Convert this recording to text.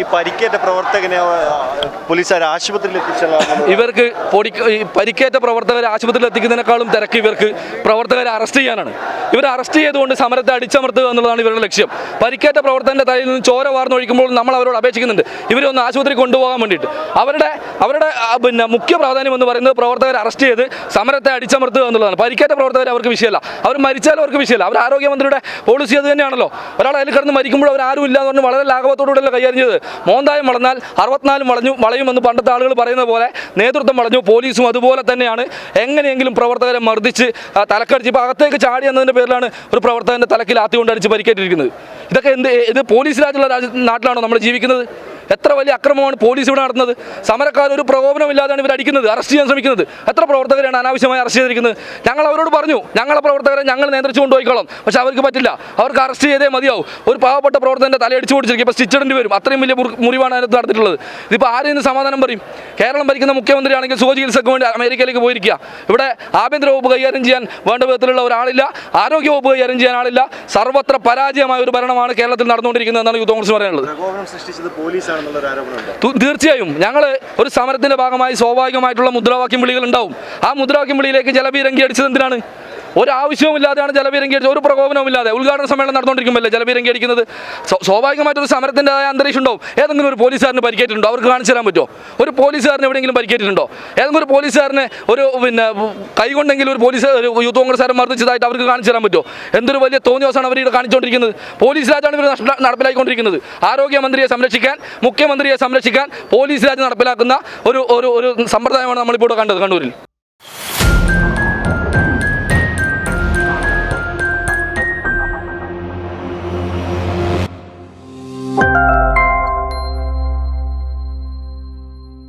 ഈ പരിക്കേറ്റ പ്രവർത്തകനെ പോലീസുകാർ ആശുപത്രിയിൽ എത്തിച്ചതാണ് ഇവർക്ക് പരിക്കേറ്റ പ്രവർത്തകരെ ആശുപത്രിയിൽ എത്തിക്കുന്നതിനേക്കാളും തിരക്ക് ഇവർക്ക് പ്രവർത്തകരെ അറസ്റ്റ് ചെയ്യാനാണ്. ഇവർ അറസ്റ്റ് ചെയ്തുകൊണ്ട് സമരത്തെ അടിച്ചമർത്തുക എന്നുള്ളതാണ് ഇവരുടെ ലക്ഷ്യം. പരിക്കേറ്റ പ്രവർത്തകന്റെ തലയിൽ നിന്ന് ചോര വാർന്നൊഴിക്കുമ്പോൾ നമ്മൾ അവരോട് അപേക്ഷിക്കുന്നുണ്ട്. ഇവരെ ഒന്ന് ആശുപത്രി കൊണ്ടുപോകാൻ വേണ്ടിയിട്ട്. അവരുടെ അവരുടെ പിന്നെ മുഖ്യ പ്രാധാന്യം എന്ന് പറയുന്നത് പ്രവർത്തകരെ അറസ്റ്റ് ചെയ്ത് സമരത്തെ അടിച്ചമർത്തുക എന്നുള്ളതാണ്. പരിക്കേറ്റ പ്രവർത്തകർ അവർക്ക് വിഷയമല്ല. അവർ മരിച്ചാലും അവർക്ക് വിഷയമല്ല. അവർ ആരോഗ്യമന്ത്രിയുടെ പോളിസി അത് തന്നെയാണല്ലോ. ഒരാൾ അതിൽ കിടന്ന് മരിക്കുമ്പോൾ അവർ ആരും ഇല്ല എന്ന് പറഞ്ഞ് വളരെ ലാഘവത്തോടുകൂടിയല്ല കൈകാര്യം ചെയ്തത് മോന്തായം വളർന്നാൽ അറുപത്തിനാലും വളഞ്ഞു വളയുമെന്ന് പണ്ടത്തെ ആളുകൾ പറയുന്ന പോലെ നേതൃത്വം വളഞ്ഞു പോലീസും അതുപോലെ തന്നെയാണ്. എങ്ങനെയെങ്കിലും പ്രവർത്തകരെ മർദ്ദിച്ച് തലക്കടിച്ച് ഇപ്പോൾ അകത്തേക്ക് ചാടി എന്നതിന്റെ പേരിലാണ് ഒരു പ്രവർത്തകന്റെ തലക്കിൽ ആത്തി കൊണ്ടടിച്ച് പരിക്കേറ്റിരിക്കുന്നത്. ഇതൊക്കെ എന്ത് ഇത് പോലീസ് രാജ്യമുള്ള രാജ്യ നാട്ടിലാണോ നമ്മൾ ജീവിക്കുന്നത്? എത്ര വലിയ അക്രമമാണ് പോലീസ് ഇവിടെ നടത്തുന്നത്? സമരക്കാർ ഒരു പ്രകോപനമില്ലാതെയാണ് ഇവർ അടിക്കുന്നത് അറസ്റ്റ് ചെയ്യാൻ ശ്രമിക്കുന്നത്. എത്ര പ്രവർത്തകരാണ് അനാവശ്യമായി അറസ്റ്റ് ചെയ്തിരിക്കുന്നത്? ഞങ്ങൾ അവരോട് പറഞ്ഞു ഞങ്ങളെ പ്രവർത്തകരെ ഞങ്ങൾ നിയന്ത്രിച്ചു കൊണ്ടുപോയിക്കോളാം. പക്ഷെ അവർക്ക് പറ്റില്ല. അവർക്ക് അറസ്റ്റ് ചെയ്തേ മതിയാവും. ഒരു പാവപ്പെട്ട പ്രവർത്തകന്റെ തലയടിച്ചു പൊടിച്ചിരിക്കും. ഇപ്പോൾ സ്റ്റിച്ചിടേണ്ടി വരും. അത്രയും വലിയ മുറിവാണ് അതിനകത്ത് നടത്തിയിട്ടുള്ളത് ഇതിപ്പോൾ ആരെയും സമാധാനം പറയും? കേരളം ഭരിക്കുന്ന മുഖ്യമന്ത്രിയാണെങ്കിൽ സുഖ ചികിത്സയ്ക്ക് വേണ്ടി അമേരിക്കയിലേക്ക് പോയിരിക്കുക. ഇവിടെ ആഭ്യന്തര വകുപ്പ് കൈകാര്യം ചെയ്യാൻ വേണ്ട വിധത്തിലുള്ള ഒരാളില്ല. ആരോഗ്യ വകുപ്പ് കൈകാര്യം ചെയ്യാൻ ആളില്ല. സർവത്ര പരാജയമായ ഒരു ഭരണമാണ് കേരളത്തിൽ നടന്നുകൊണ്ടിരിക്കുന്നത് എന്നാണ് യൂത്ത് കോൺഗ്രസ് പറയാനുള്ളത് തീർച്ചയായും. ഞങ്ങൾ ഒരു സമരത്തിന്റെ ഭാഗമായി സ്വാഭാവികമായിട്ടുള്ള മുദ്രാവാക്യം വിളികൾ ഉണ്ടാവും ആ മുദ്രാവാക്യം വിളിയിലേക്ക് ജലബീരങ്കി അടിച്ചത് എന്തിനാണ്? ഒരാവശ്യവുമില്ലാതെയാണ് ജലപീരങ്കി അടിച്ചത് ഒരു പ്രകോപനവുമില്ലാതെ ഉദ്ഘാടന സമ്മേളനം നടന്നുകൊണ്ടിരിക്കുമ്പോൾ ജലബീരങ്കി അടിക്കുന്നത് സ്വ- സ്വാഭാവികമായിട്ടൊരു സമരത്തിന്റെതായ അന്തരീക്ഷം ഉണ്ടാവും ഏതെങ്കിലും ഒരു പോലീസുകാരന് പരിക്കേറ്റിട്ടുണ്ടോ? അവർക്ക് കാണിച്ചു തരാൻ പറ്റുമോ? ഒരു പോലീസുകാരന് എവിടെയെങ്കിലും പരിക്കേറ്റിട്ടുണ്ടോ? ഏതെങ്കിലും ഒരു പോലീസുകാരനെ ഒരു പിന്നെ കൈകൊണ്ടെങ്കിലും ഒരു പോലീസ് ഒരു യൂത്ത് കോൺഗ്രസ്സുകാരൻ മർദ്ദിച്ചതായിട്ട് അവർക്ക് കാണിച്ചു തരാൻ പറ്റുമോ? എന്തൊരു വലിയ തോന്നിയോസാണ് അവർ ഇവിടെ കാണിച്ചുകൊണ്ടിരിക്കുന്നത്. പോലീസ് രാജാണ് ഇവർ നട- നടപ്പിലാക്കിക്കൊണ്ടിരിക്കുന്നത് ആരോഗ്യമന്ത്രിയെ സംരക്ഷിക്കാൻ മുഖ്യമന്ത്രിയെ സംരക്ഷിക്കാൻ പോലീസ് രാജ് നടപ്പിലാക്കുന്ന ഒരു ഒരു സമ്പ്രദായമാണ് നമ്മളിപ്പോൾ കണ്ടത് കണ്ണൂരിൽ.